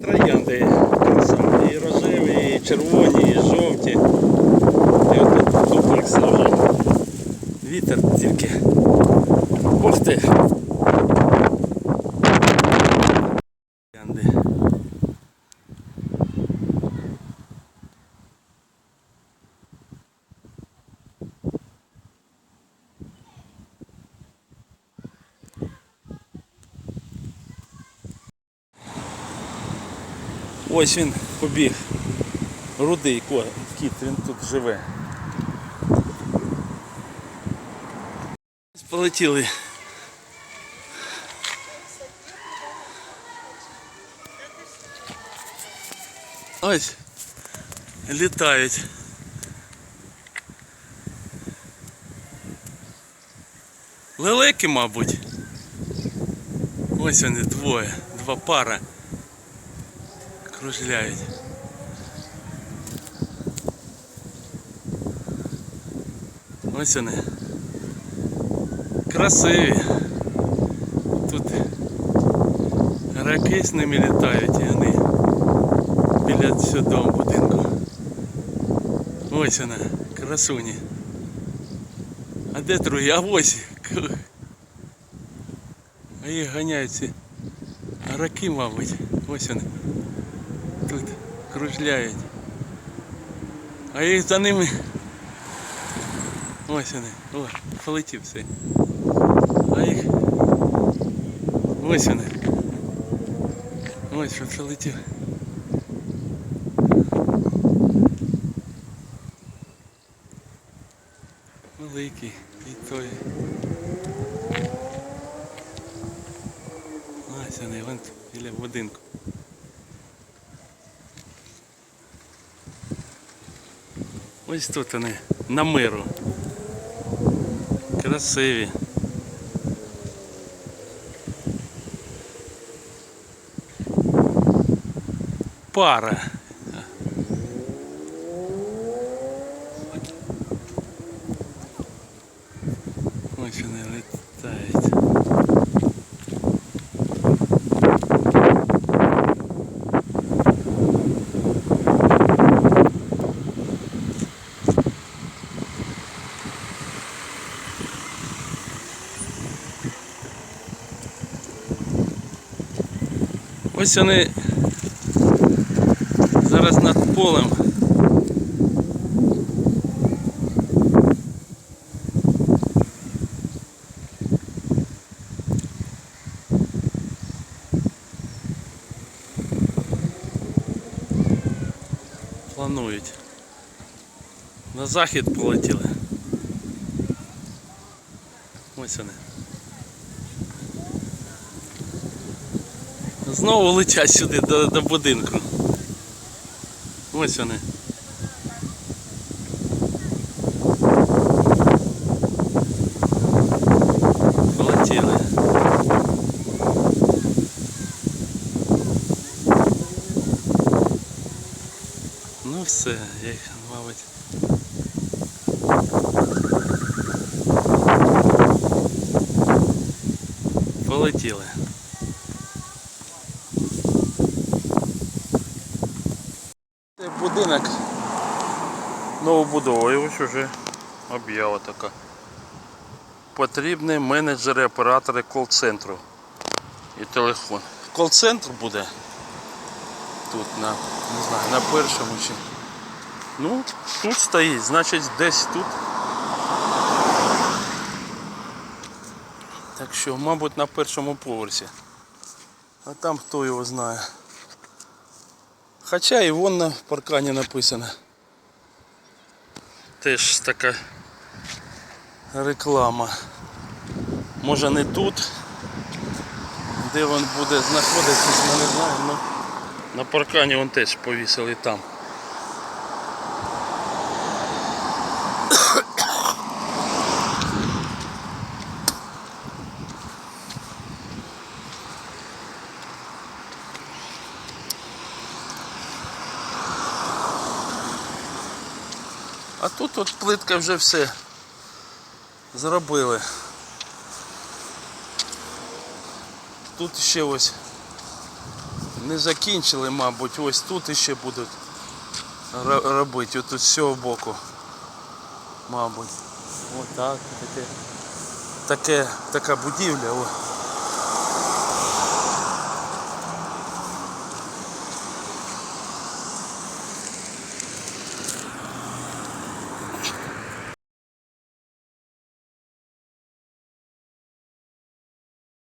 Троянди краса. І рожеві, і червоні, і жовті. І от тут вже. Вітер тільки. Ух ти. Троянди. Ось він побіг. Рудий кіт, він тут живе. Полетіли. Ось літають. Лелеки, мабуть. Ось вони двоє, два пара кружляють. Ось вони. Красиві. Тут раки з ними літають і вони біля цього будинку. Ось вона, красуні. А де другі? А ось. А їх ганяють ці раки, мабуть. Ось вони. Тут кружляють. А їх за ними. Ось вони. О, полетів все. А їх. Ось вони. Ось що прилетів. Великий і той. Ось вони, вон біля будинку. Ось тут вони, на миру. Красиві. Пара. Ось вони літають. Ось вони зараз над полем. Планують. На захід полетіли. Ось вони. Знову летять сюди до, до будинку. Ось вони. Полетіли. Ну все, я їх, мабуть. Полетіли. Це будинок новобудови, ось уже об'ява така. Потрібні менеджери, оператори кол-центру і телефон. Кол-центр буде тут на, не знаю, на першому чи. Ну, тут стоїть, значить десь тут. Так що, мабуть, на першому поверсі. А там хто його знає. Хоча і вон на паркані написано. Теж така реклама. Може не тут, де він буде знаходитись, ми не знаємо. Ну, на паркані він теж повісили там. А тут от плитка вже все зробили. Тут ще ось Не закінчили, мабуть, ось тут іще будуть ро- робити, отут з цього боку. Мабуть. Отак, таке. Таке, така будівля. О.